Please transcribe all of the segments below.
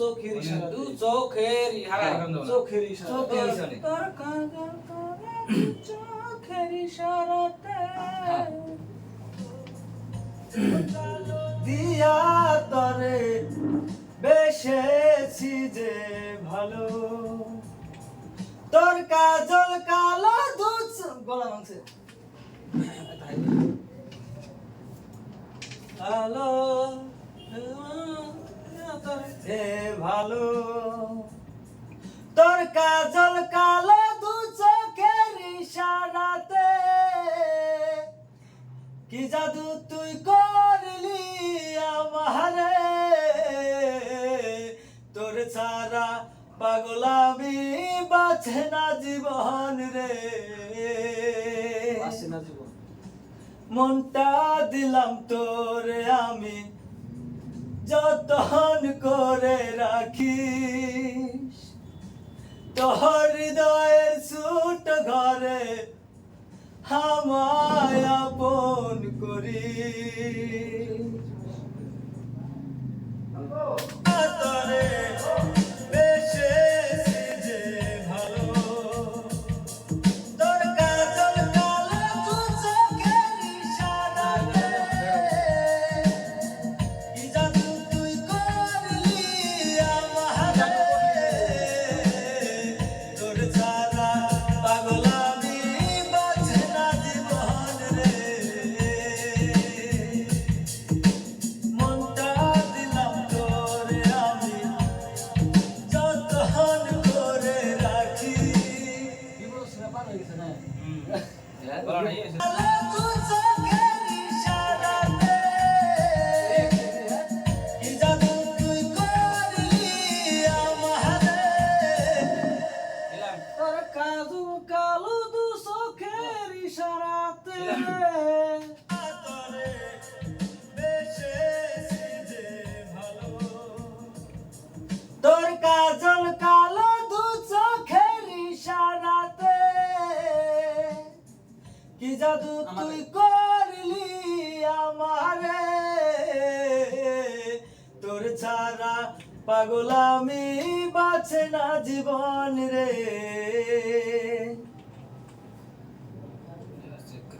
চোখের ইশারা দু চোখের হারা হ্যাঁ, এখন দাও না। চোখের ইশারা চোখের ইশারে। তোর কাজল চোখের ইশারাতে। দিয়া তরে বেশেছি যে ভালো। তোর কাজল কালো দু গলা মাংসে কালো এ ভালো তোর কাজল কালো দু চোখের ইশারাতে। কি জাদু তুই করলি আমারে? তোর ছাড়া পাগল আমি বাঁচে না জীবন রে। না জীবন। মনটা দিলাম তোরে আমি। যতন করে রাখিস তোর হৃদয়ের সুট ঘরে হামায়া আপন করি তরে Hola, ¿no? ছাড়া পাগল আমি বাঁচে না জীবন রে। চেক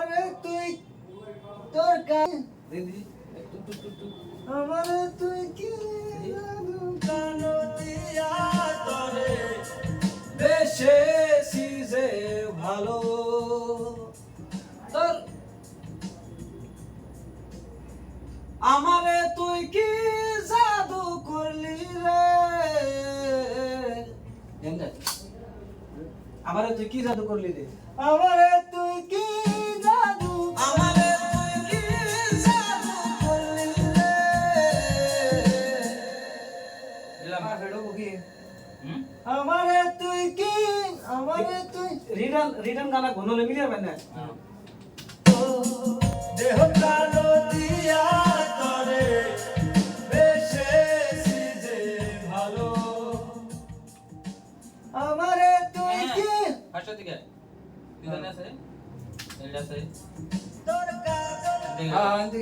আমারে তুই তোর কাজ দিদি একটু টুক টুক টুক আমারে তুই কি জাদু কানো? দিয়া তোরে বেশেছি যে ভালো। তোর আমারে তুই কি জাদু করলি রে? আমারে তুই কি জাদু করলি রে? আমারে আমারে তুই কি আমারে তুই রিটার্ন রিটার্ন গানা ঘনলে মিলিয়ে পাই না হ্যাঁ। দেহ প্রাণ দিয়া তোরে বেশেছি যে ভালো আমারে তুই কি ফার্স্টের দিকে। দুইজনে আছে? এইটা আছে? তোর দিকে। হ্যাঁ আনতে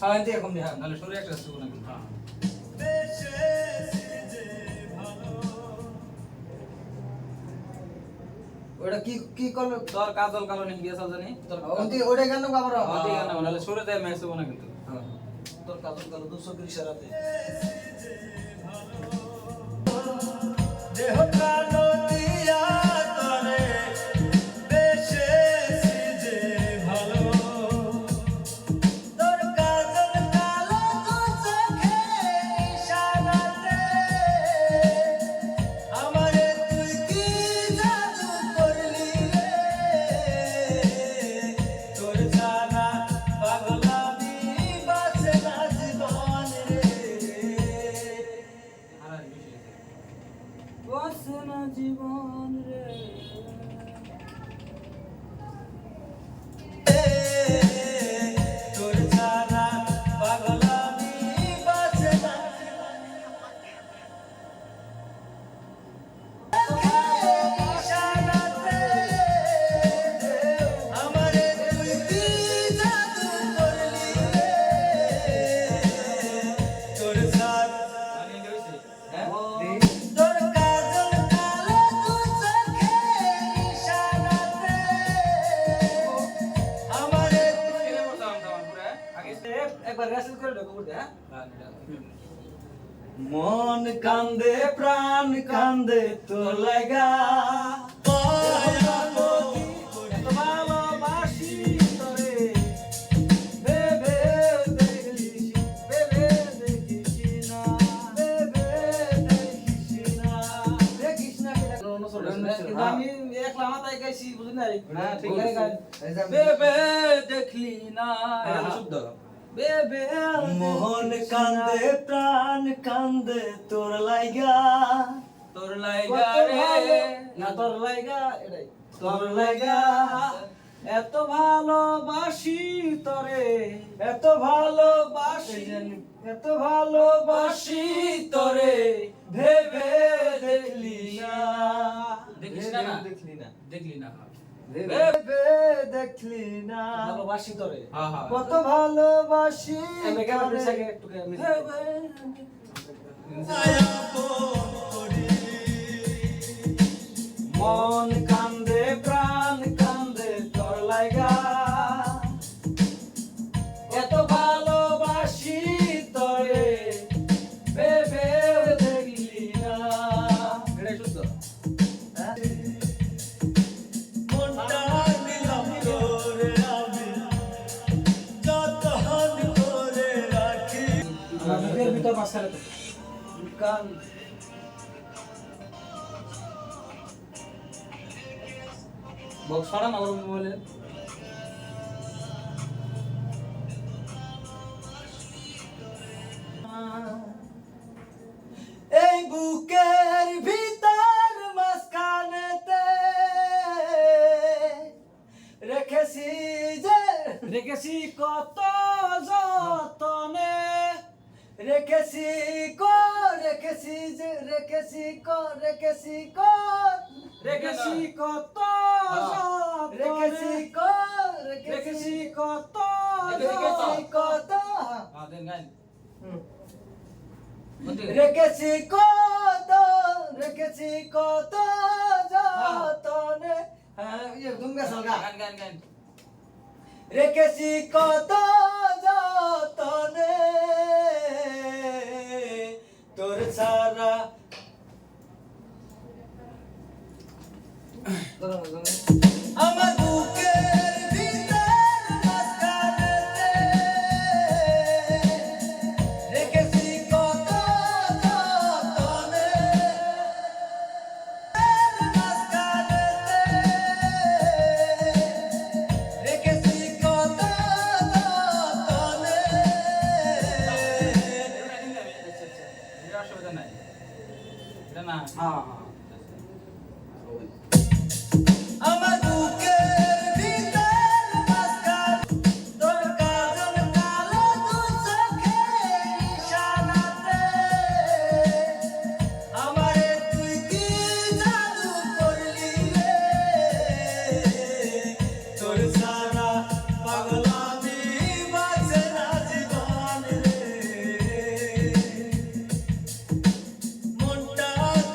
হ্যাঁ আনতে কম দে হ্যাঁ, নাহলে সরে একটা আছে ওখানে হ্যাঁ। ওটা কি কি করল? তোর কাজল কালো নিয়ে গিয়েছে জানি। তোর ওন্তি ওটা কেন বাবার ওদিকে না, নাহলে সরে যায় ম্যাচ হব না কিন্তু। তোর কাজল কালো দু চোখের সারাতে দেহ প্রাণ আছে। গাই। এই যে আমি- বেবে দেখলি না। এটা এটা শুদ্ধ। মন কান্দে প্রাণ কান্দে তোর লাগা তোর লাইগা রে। না তোর লাইগা এটাই। তোর লাইগা। এত ভালোবাসি তোরে। এত ভালোবাসি এত ভালোবাসি তোরে। ভেবে দেখলি না। দেখিস না না? দেখলি না। দেখলি না। ভেবে দেখলি না। ভালোবাসি তোরে। হ্যাঁ হ্যাঁ। কত ভালোবাসি। মন কান্দে ভিতর মাঝখানে তো। কান বক্স সরান এই রেখেছি যে রেখেছি কত রেখেছি যে রেখেছি কো রেখেছি কো রেখেছি কত যতনে রেখেছি কো রেখেছি কত রেখেছি কত হ্যাঁ রেখেছি কত রেখেছি কত যতনে। হ্যাঁ ইয়ে তুমি গেছো গা গান গান গান। রেখেছি কত আমার বুকের ভিতর মাঝখানেতে রেখেছি কত যতনে মাঝখানেতে রেখেছি কত যতনে অসুবিধা নাই না হ্যাঁ হ্যাঁ